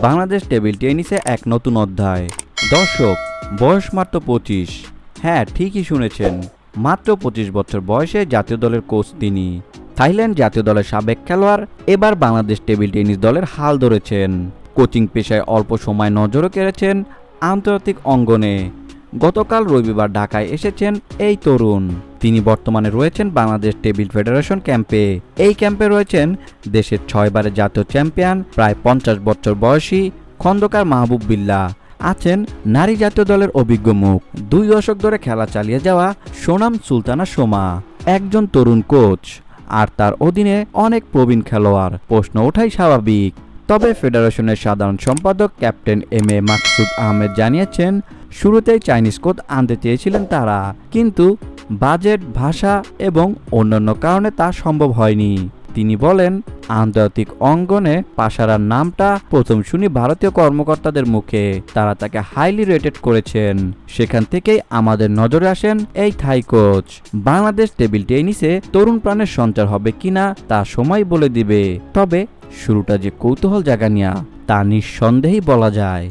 Bangladesh table টেনিসে এক নতুন অধ্যায়। দর্শক, বয়স মাত্র পঁচিশ। হ্যাঁ ঠিকই শুনেছেন। মাত্র পঁচিশ বছর বয়সে জাতীয় দলের কোচ তিনি। থাইল্যান্ড জাতীয় দলের সাবেক খেলোয়াড় এবার বাংলাদেশ টেবিল টেনিস দলের হাল ধরেছেন। কোচিং পেশায় অল্প সময় নজরও কেড়েছেন আন্তর্জাতিক অঙ্গনে। গতকাল রবিবার ঢাকায় এসেছেন এই তরুণ। তিনি বর্তমানে রয়েছেন বাংলাদেশ টেবিল ফেডারেশন ক্যাম্পে। এই ক্যাম্পে রয়েছেন দেশের ছয়বারের জাতীয় চ্যাম্পিয়ন, প্রায় পঞ্চাশ বছর বয়সী খন্দকার মাহবুব বিল্লাহ আছেন নারী জাতীয় দলের অভিজ্ঞ মুখ। দুই দশক ধরে খেলা চালিয়ে যাওয়া সোনাম সুলতানা সোমা, একজন তরুণ কোচ আর তার অধীনে অনেক প্রবীণ খেলোয়াড়। প্রশ্ন ওঠাই স্বাভাবিক। তবে ফেডারেশনের সাধারণ সম্পাদক captain M A Maksud Ahmed জানিয়েছেন শুরুতেই চাইনিজ কোচ আনতে চেয়েছিলেন তারা, কিন্তু বাজেট, ভাষা এবং অন্যান্য কারণে তা সম্ভব হয়নি। তিনি বলেন, আন্তর্জাতিক অঙ্গনে পাশারার নামটা প্রথম শুনি ভারতীয় কর্মকর্তাদের মুখে। তারা তাকে হাইলি রেটেড করেছেন। সেখান থেকেই আমাদের নজরে আসেন এই থাই কোচ। বাংলাদেশ টেবিল টেনিসে তরুণ প্রাণের সঞ্চার হবে কিনা তা সময় বলে দিবে। তবে শুরুটা যে কৌতূহল জাগা নিয়া তা নিঃসন্দেহেই বলা যায়।